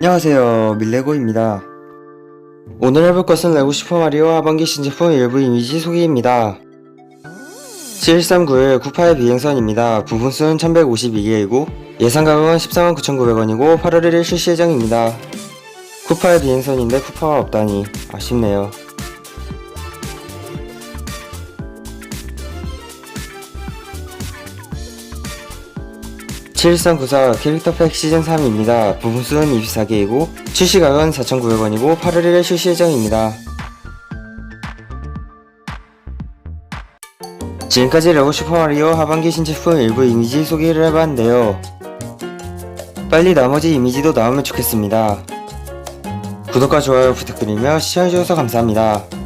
안녕하세요 밀레고입니다. 오늘 해볼 것은 레고 슈퍼마리오 하반기 신제품 일부 이미지 소개입니다. 7139의 98 비행선입니다. 부분수는 1152개이고 예상 가격은 14만 9,900원이고 8월 1일 출시 예정입니다. 쿠파의 비행선인데 쿠파가 없다니 아쉽네요 7394 캐릭터 팩 시즌 3입니다. 부분수는 24개이고 출시 가격은 4,900원이고 8월 1일 출시 예정입니다. 지금까지 레고 슈퍼마리오 하반기 신제품 일부 이미지 소개를 해봤는데요. 빨리 나머지 이미지도 나오면 좋겠습니다. 구독과 좋아요 부탁드리며 시청해주셔서 감사합니다.